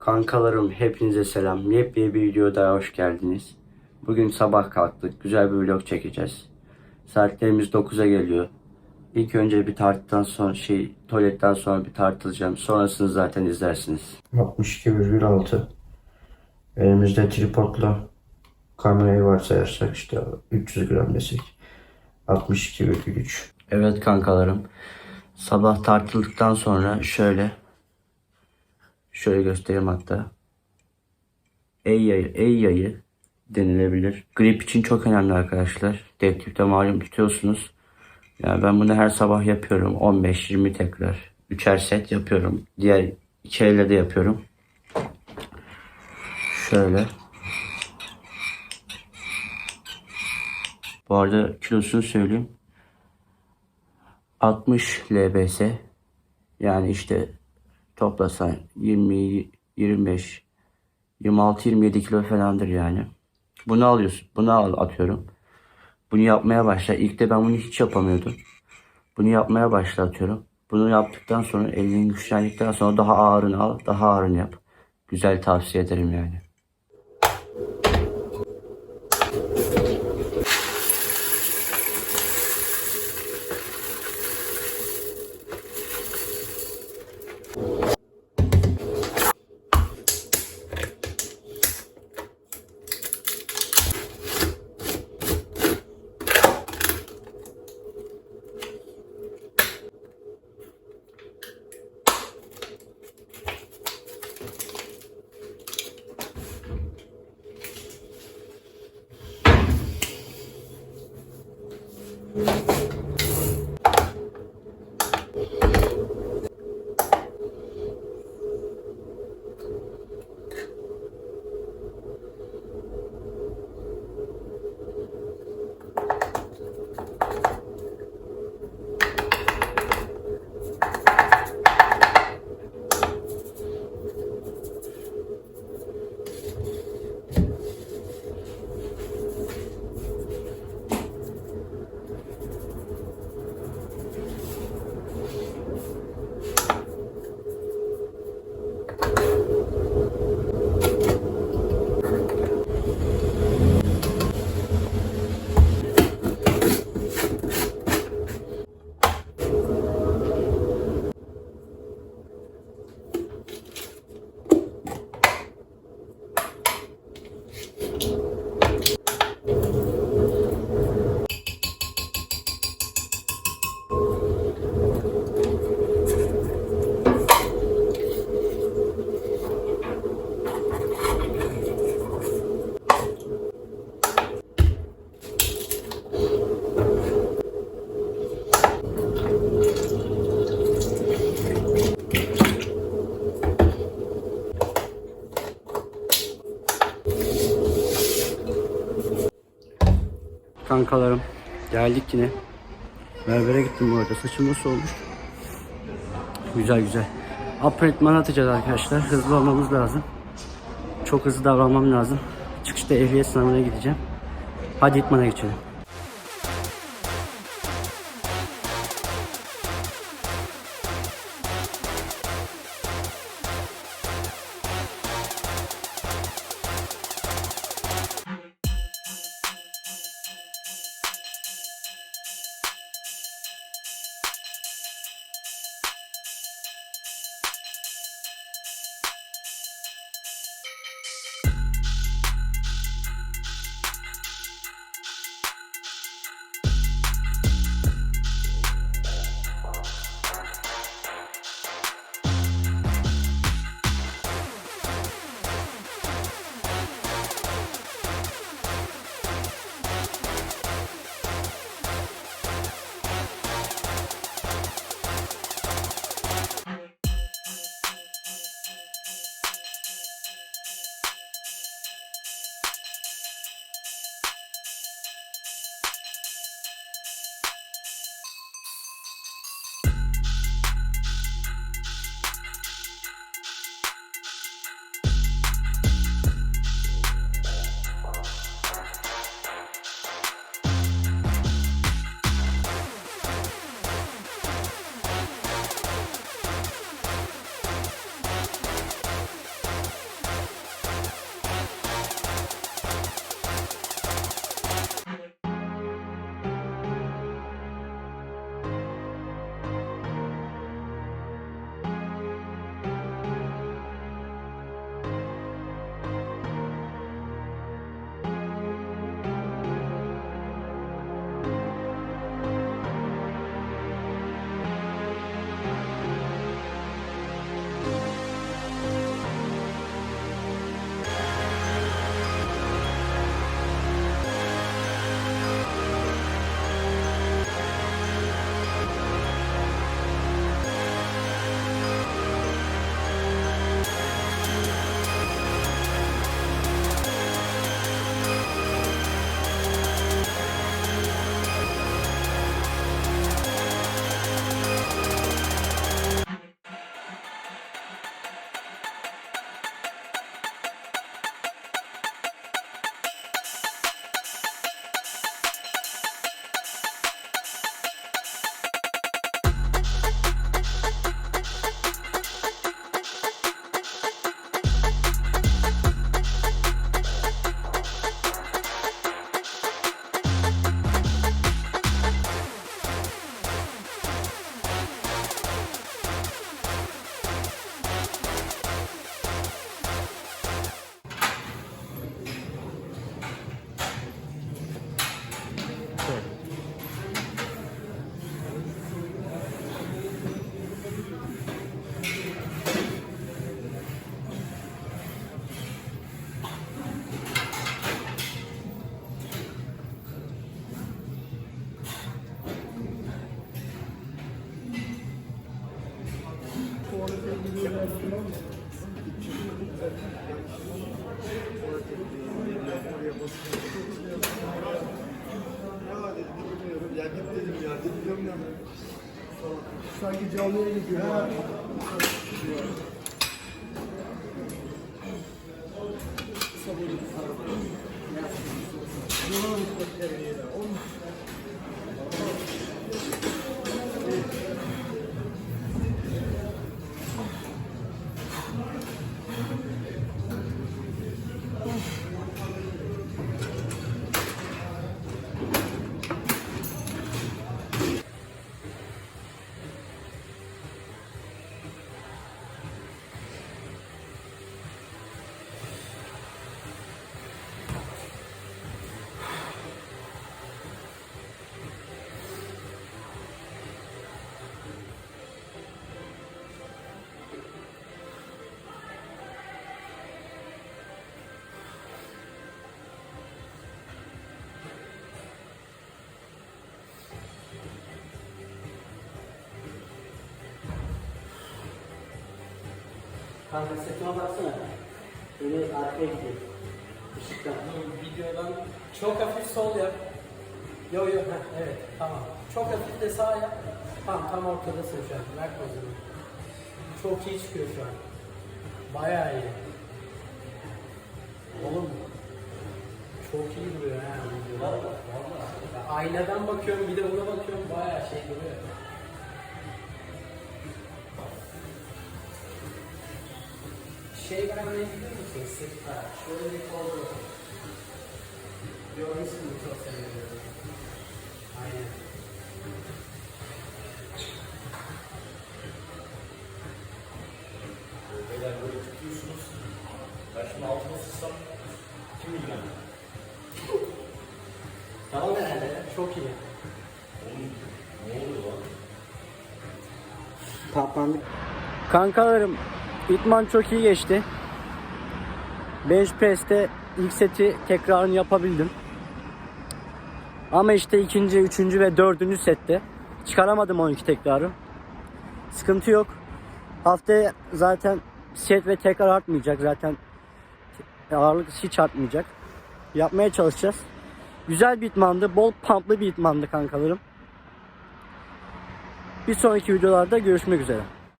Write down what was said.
Kankalarım hepinize selam. Yepyeni bir videoya daha hoş geldiniz. Bugün sabah kalktık. Güzel bir vlog çekeceğiz. Saatlerimiz 9'a geliyor. İlk önce bir tartıdan sonra şey tuvaletten sonra bir tartılacağım. Sonrasını zaten izlersiniz. 62,6 Elimizde tripodla kamerayı varsayarsak işte 300 gram desek 62,3 Evet kankalarım. Sabah tartıldıktan sonra şöyle Şöyle göstereyim hatta. Ey yayı, ey yayı denilebilir. Grip için çok önemli arkadaşlar. Deadlift'te malum tutuyorsunuz. Yani ben bunu her sabah yapıyorum. 15-20 tekrar. Üçer set yapıyorum. Diğer iki elle de yapıyorum. Şöyle. Bu arada kilosunu söyleyeyim. 60 lbs. Yani işte toplasan 20 25 26 27 kilo falandır yani. Bunu alıyorsun. Bunu al atıyorum. Bunu yapmaya başla. İlk de ben bunu hiç yapamıyordum. Bunu yapmaya başla atıyorum. Bunu yaptıktan sonra elinin güçlendikten sonra daha ağırını al, daha ağırını yap. Güzel tavsiye ederim yani. Kankalarım geldik yine. Berbere gittim bu arada. Saçım nasıl olmuş? Güzel güzel. Apartman atacağız arkadaşlar. Hızlı olmamız lazım. Çok hızlı davranmam lazım. Çıkışta ehliyet sınavına gideceğim. Hadi itmana geçelim. Ya git dedim ya git ya. Sanki canlıya gidiyor. Ha. Kanka setime baksana. Öyle arkaya gidiyor. Işıktan. videodan çok hafif sol yap. Yo yo heh, evet tamam. Çok hafif de sağ yap. Tamam tam ortadasın şu an. Ver pozunu. Çok iyi çıkıyor şu an. Bayağı iyi. Oğlum çok iyi duruyor ha. Ya Aynadan bakıyorum bir de buna bakıyorum bayağı şey duruyor. Şey vermeyi biliyor musun? Sırt Şöyle bir kol yok. Görmüşsün çok seviyorum. Aynen. Beyler böyle tutuyorsunuz. Ben şimdi altıma sıçsam kim ilgilenir? Tamam herhalde. Çok iyi. Oğlum ne oluyor lan? Kankalarım İtman çok iyi geçti. Bench press'te ilk seti tekrarını yapabildim. Ama işte ikinci, üçüncü ve dördüncü sette çıkaramadım 12 tekrarı. Sıkıntı yok. Haftaya zaten set ve tekrar artmayacak zaten. Ağırlık hiç artmayacak. Yapmaya çalışacağız. Güzel bir itmandı. Bol pumplı bir itmandı kankalarım. Bir sonraki videolarda görüşmek üzere.